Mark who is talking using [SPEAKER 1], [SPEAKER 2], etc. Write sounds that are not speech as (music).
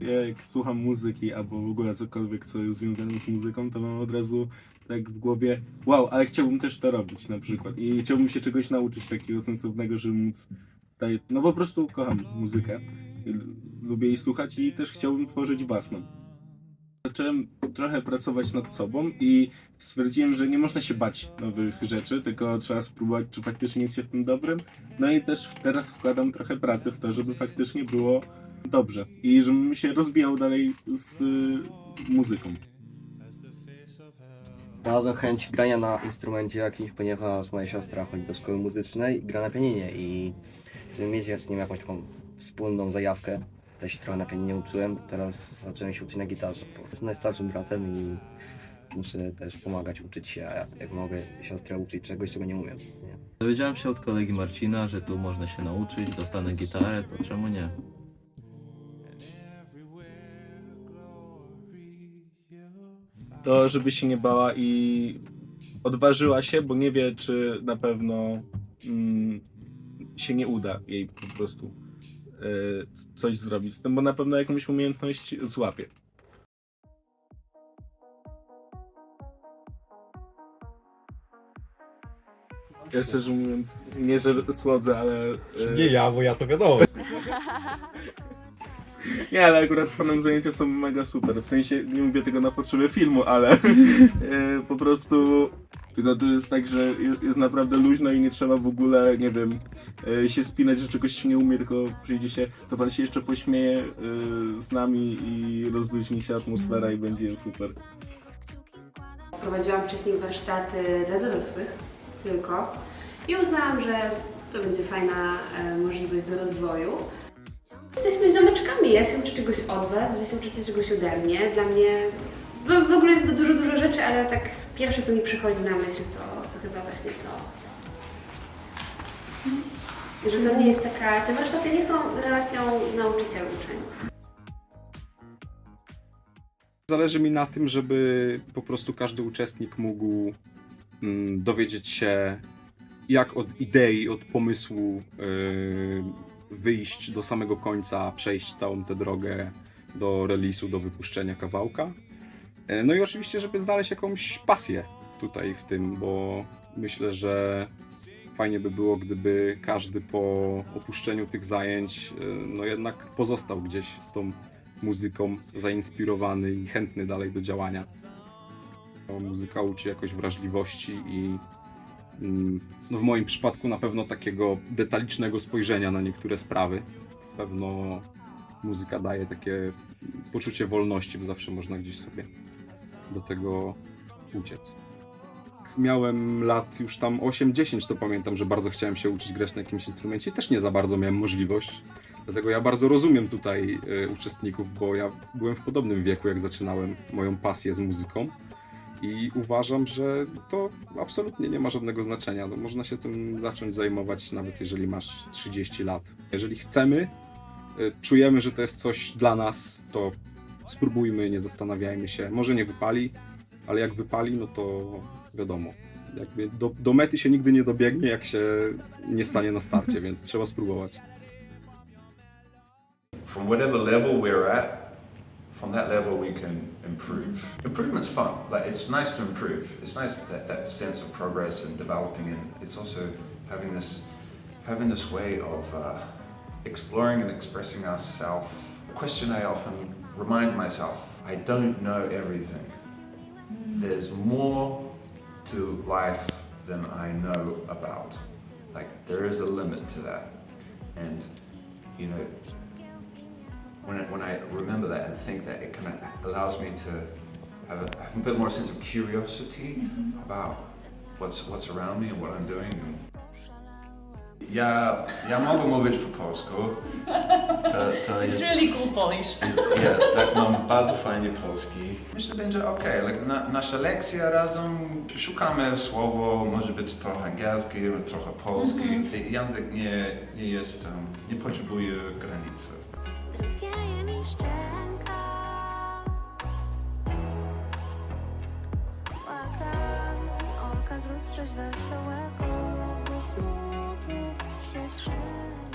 [SPEAKER 1] Ja jak słucham muzyki albo w ogóle cokolwiek, co jest związane z muzyką, to mam od razu tak w głowie, wow, ale chciałbym też to robić na przykład. I chciałbym się czegoś nauczyć takiego sensownego, żeby móc tutaj, no po prostu kocham muzykę. Lubię jej słuchać i też chciałbym tworzyć własną. Zacząłem trochę pracować nad sobą i stwierdziłem, że nie można się bać nowych rzeczy, tylko trzeba spróbować, czy faktycznie jest się w tym dobrym. No i też teraz wkładam trochę pracy w to, żeby faktycznie było dobrze i żebym się rozwijał dalej z y, muzyką.
[SPEAKER 2] Znalazłem chęć grania na instrumencie jakimś, ponieważ moja siostra chodzi do szkoły muzycznej i gra na pianinie i żeby mieć z nim jakąś taką wspólną zajawkę, też się trochę na pianinie uczyłem, teraz zacząłem się uczyć na gitarze, bo jestem najstarszym bratem i muszę też pomagać uczyć się, a jak mogę siostrę uczyć czegoś, czego nie umiem. Nie?
[SPEAKER 3] Dowiedziałem się od kolegi Marcina, że tu można się nauczyć, dostanę gitarę, to czemu nie?
[SPEAKER 1] To żeby się nie bała i odważyła się, bo nie wie, czy na pewno mm, się nie uda jej po prostu coś zrobić z tym, bo na pewno jakąś umiejętność złapie. Ja szczerze mówiąc, nie że słodzę, ale... y,
[SPEAKER 4] Nie ja, bo ja to wiadomo. (laughs)
[SPEAKER 1] Nie, ale akurat z panem zajęcia są mega super. W sensie nie mówię tego na potrzeby filmu, ale e, (laughs) po prostu tylko to jest tak, że jest, naprawdę luźno i nie trzeba w ogóle, nie wiem, e, się spinać, że czegoś się nie umie, tylko przyjdzie się, to pan się jeszcze pośmieje e, z nami i rozluźni się atmosfera i będzie super.
[SPEAKER 5] Prowadziłam wcześniej warsztaty dla dorosłych tylko i uznałam, że to będzie fajna e, możliwość do rozwoju. Jesteśmy ziomeczkami, ja się uczę czegoś od Was, Wy się uczycie czegoś ode mnie. Dla mnie no, w ogóle jest to dużo, dużo rzeczy, ale tak pierwsze co mi przychodzi na myśl to, to chyba właśnie to. Że to nie jest taka, te warsztaty nie są relacją nauczyciel-uczeń.
[SPEAKER 4] Zależy mi na tym, żeby po prostu każdy uczestnik mógł mm, dowiedzieć się, jak od idei, od pomysłu yy, wyjść do samego końca, przejść całą tę drogę do release'u, do wypuszczenia kawałka. Yy, No i oczywiście, żeby znaleźć jakąś pasję tutaj w tym, bo myślę, że fajnie by było, gdyby każdy po opuszczeniu tych zajęć, yy, no jednak pozostał gdzieś z tą muzyką zainspirowany i chętny dalej do działania. Muzyka uczy jakoś wrażliwości i mm, no w moim przypadku na pewno takiego detalicznego spojrzenia na niektóre sprawy. Pewno muzyka daje takie poczucie wolności, bo zawsze można gdzieś sobie do tego uciec. Miałem lat już tam 8-10, to pamiętam, że bardzo chciałem się uczyć grać na jakimś instrumencie też nie za bardzo miałem możliwość. Dlatego ja bardzo rozumiem tutaj y, uczestników, bo ja byłem w podobnym wieku, jak zaczynałem moją pasję z muzyką. I uważam, że to absolutnie nie ma żadnego znaczenia. No, można się tym zacząć zajmować, nawet jeżeli masz 30 lat. Jeżeli chcemy, y, czujemy, że to jest coś dla nas, to spróbujmy, nie zastanawiajmy się. Może nie wypali, ale jak wypali, no to wiadomo. Jakby do, do mety się nigdy nie dobiegnie, jak się nie stanie na starcie, więc trzeba spróbować.
[SPEAKER 6] from whatever level we're at, from that level we can improve. Improvement's fun. Like it's nice to improve. It's nice that, that sense of progress and developing, and it's also having this having this way of uh, exploring and expressing ourselves. Question I often remind myself: I don't know everything. There's more to life than I know about. Like there is a limit to that, and you know when I, when I remember that and think that, it kind of allows me to have a, have a bit more sense of curiosity mm-hmm. about what's what's around me and what I'm doing. Ja, ja mogę mówić po polsku. To, to
[SPEAKER 7] It's
[SPEAKER 6] jest,
[SPEAKER 7] really cool Polish.
[SPEAKER 6] Więc ja tak mam bardzo fajnie polski. Myślę, że będzie ok. Like, na, nasza lekcja razem szukamy słowo, może być trochę angielski, trochę polski. Język nie, nie jest, um, nie potrzebuje granicy.
[SPEAKER 8] Drętwieje mi szczęka Błagam, Olka, zrób coś wesołego Bo smutów się trzeba